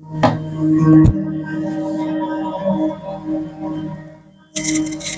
Thank you.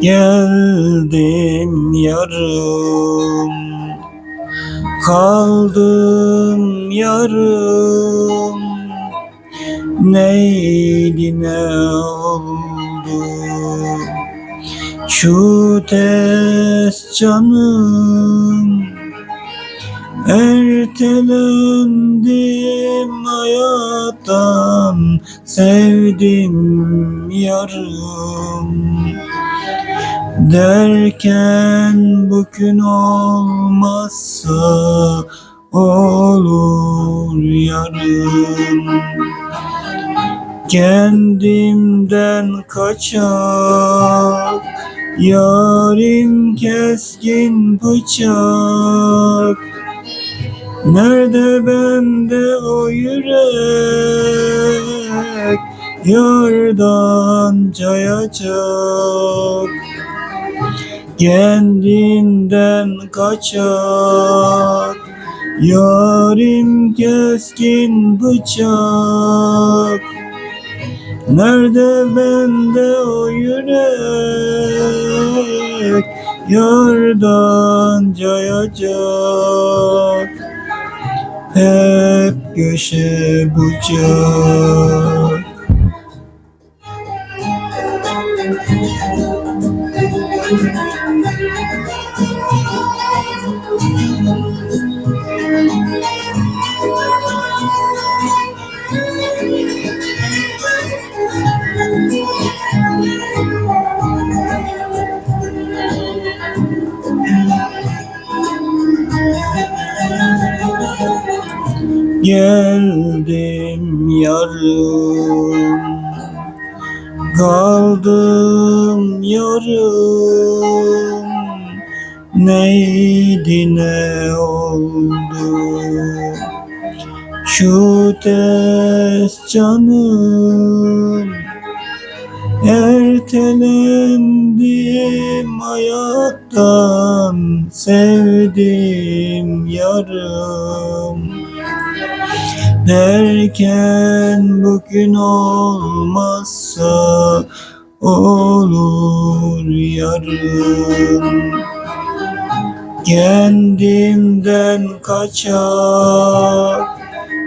Geldim yarım Kaldım yarım. Neydi ne oldu? Şu tez canım Ertelendim hayattan Sevdim yarım. Derken bugün olmazsa olur yarın Kendimden kaçak Yarim keskin bıçak Nerede bende o yürek? Yardan cayacak Kendinden kaçak. Yarim keskin bıçak. Nerede bende o yürek? Yardan cayacak Hep köşe bucak Geldim yarım Kaldım yarım Neydi ne oldu? Şu tez canım Ertelendim hayattan Sevdim yarım Derken bugün olmazsa olur yarın. Kendimden kaçak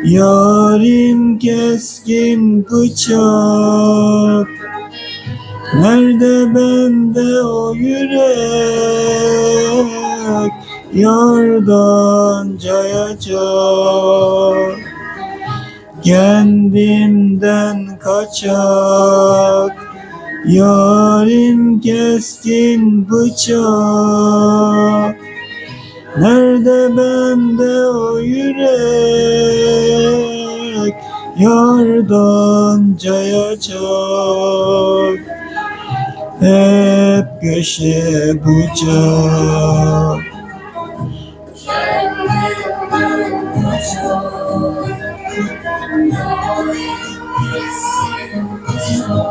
Yarim keskin bıçak. Nerede bende o yürek Yardan cayacak Kendimden kaçak Yarim keskin bıçak. Nerede bende o yürek? Yardan cayacak Hep köşe bucak Thank you.